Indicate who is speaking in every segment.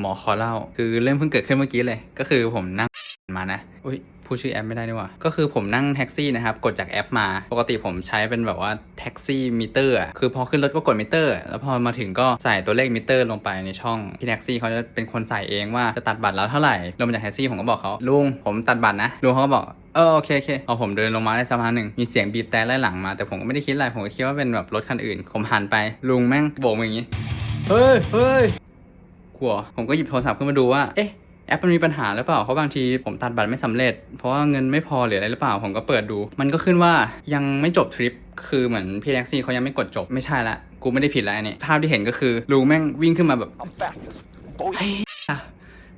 Speaker 1: หมอขอเล่า คือเรื่องเพิ่งเกิดขึ้นเมื่อกี้เลย ก็คือผมนั่งมานะอุ้ยพูดชื่อแอปไม่ได้นี่ว่า ก็คือผมนั่งแท็กซี่นะครับ กดจากแอปมา ปกติผมใช้เป็นแบบว่าแท็กซี่มิเตอร์อะคือพอขึ้นรถก็กดมิเตอร์ แล้วพอมาถึงก็ใส่ตัวเลขมิเตอร์ลงไปในช่อง พี่แท็กซี่เขาจะเป็นคนใส่เองว่าจะตัดบัตรแล้วเท่าไหร่ลงมาจากแท็กซี่ผมก็บอกเขาลุงผมตัดบัตรนะ ลุงเขาก็บอกเออโอเคโอเคเอาผมเดินลงมาได้สักพักหนึ่งมีเสียงบีบแต่ไล่หลังมา แต่ผมก็ไม่ได้คิดอะไรผมก็คิดว่าเป็นแบบรถคันอื่น ผมหันไปลุงแม่งโบกอย่างงี้ เฮ้ยเฮ้ย ลัว ผมก็หยิบโทรศัพท์ขึ้นมาดูว่า เอ๊ะแอปมันมีปัญหาหรือเปล่า เพราะบางทีผมตัดบัตรไม่สำเร็จ เพราะว่าเงินไม่พอหรืออะไรหรือเปล่า ผมก็เปิดดู มันก็ขึ้นว่ายังไม่จบทริป คือเหมือนพี่แท็กซี่เขายังไม่กดจบ ไม่ใช่ละ กูไม่ได้ผิดแล้วอันนี้ภาพที่เห็นก็คือลุงแม่งวิ่งขึ้นมาแบบ
Speaker 2: I'm fastest. Oh,
Speaker 1: ไอ้อะ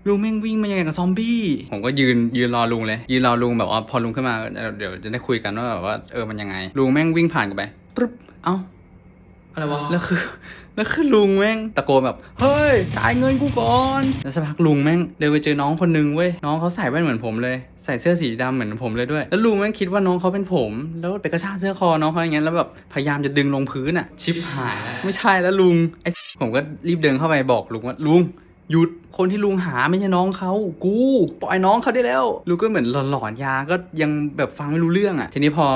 Speaker 1: ลุงแม่งวิ่งมายังไงกับซอมบี้ ผมก็ยืนยืนรอลุงเลย ยืนรอลุงแบบว่าพอลุงขึ้นมา เดี๋ยวเดี๋ยวจะได้คุยกันว่าแบบว่าเออมันยังไง ลุงแม่งวิ่งผ่านกูไปปึ๊บ เอ้า อะไรวะ แล้วคือ แล้วคือลุงแม่งตะโกนแบบ เฮ้ยจ่ายเงินกูก่อน แล้วสักพักลุงแม่งเดินไปเจอน้องคนนึงเว้ย น้องเขาใส่แว่นเหมือนผมเลย ใส่เสื้อสีดำเหมือนผมเลยด้วย แล้วลุงแม่งคิดว่าน้องเขาเป็นผม แล้วไปกระชากเสื้อคอน้องเขาอย่างเงี้ย แล้วแบบพยายามจะดึงลงพื้นอะชิบหายแล้วไม่ใช่แล้วลุง ไอ้ผมก็รีบเดินเข้าไปบอกลุงว่าลุง หยุดคนที่ลุงหาไม่ใช่น้องเขากูปล่อยน้องเขาได้แล้วลุงก็เหมือนหลอนๆยาก็ยังแบบฟังไม่รู้เรื่องอะ ทีนี้พอ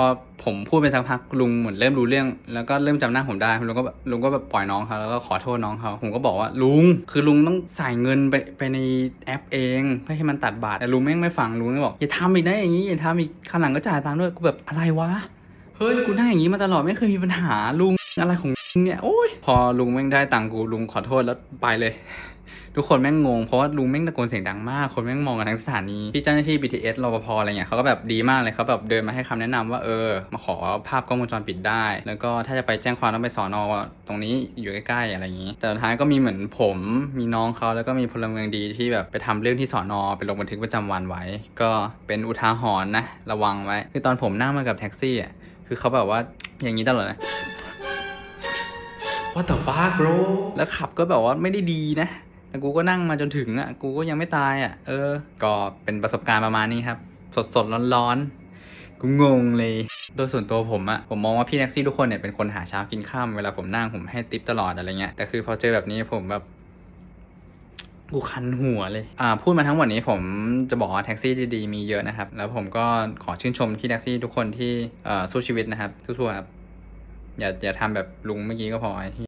Speaker 1: ผมพูดไปสักพักลุงเหมือนเริ่มรู้เรื่อง แล้วก็เริ่มจำหน้าผมได้ลุงก็แบบลุงก็แบบปล่อยน้องเขาแล้วก็ขอโทษน้องเขาผมก็บอกว่าลุงคือลุงต้องใส่เงินไปไปในแอปเองเพื่อให้มันตัดบาทแต่ลุงแม่งไม่ฟังลุงก็บอกอย่าทำอีกนะอย่างนี้อย่าทำอีกข้างหลังก็จ่ายตังค์ด้วยกูแบบอะไรวะเฮ้ยกูนั่งอย่างนี้มาตลอดไม่เคยมีปัญหาลุงอะไรของ เนี่ยโอ้ยพอลุงแม่งได้ตังค์กูลุงขอโทษแล้วไปเลย ทุกคนแม่งงงเพราะว่าลุงแม่งตะโกนเสียงดังมากคนแม่งมองกันทั้งสถานีพี่เจ้าหน้าที่ BTS รปภอะไรเงี้ยเขาก็แบบดีมากเลยเขาแบบเดินมาให้คำแนะนำว่าเออ มาขอภาพกล้องวงจรปิดได้ แล้วก็ถ้าจะไปแจ้งความต้องไปสอนอตรงนี้อยู่ใกล้ๆอะไรอย่างนี้ แต่ท้ายก็มีเหมือนผมมีน้องเขาแล้วก็มีพลเมืองดีที่แบบไปทำเรื่องที่สอนอไปลงบันทึกประจำวันไว้ ก็เป็นอุทาหรณ์นะระวังไว้ คือตอนผมนั่งมากับแท็กซี่อะคือเขาแบบว่าอย่างนี้ตลอดนะ
Speaker 2: what the fuck bro
Speaker 1: แล้วขับก็แบบว่าไม่ได้ดีนะ แต่กูก็นั่งมาจนถึงอะ กูก็ยังไม่ตายอะ เออ ก็เป็นประสบการณ์ประมาณนี้ครับ สดสดร้อนร้อนๆกูงงเลย โดยส่วนตัวผมอะผมมองว่าพี่แท็กซี่ทุกคนเนี่ยเป็นคนหาเช้ากินข้ามเวลาผมนั่งผมให้ติปตลอดอะไรเงี้ย แต่คือพอเจอแบบนี้ผมแบบกูคันหัวเลย อ่า พูดมาทั้งหมดนี้ผมจะบอกว่าแท็กซี่ดีๆมีเยอะนะครับ แล้วผมก็ขอชื่นชมพี่แท็กซี่ทุกคนที่เอ่อสู้ชีวิตนะครับสู้ๆครับ อย่าอย่าทำแบบลุงเมื่อกี้ก็พอ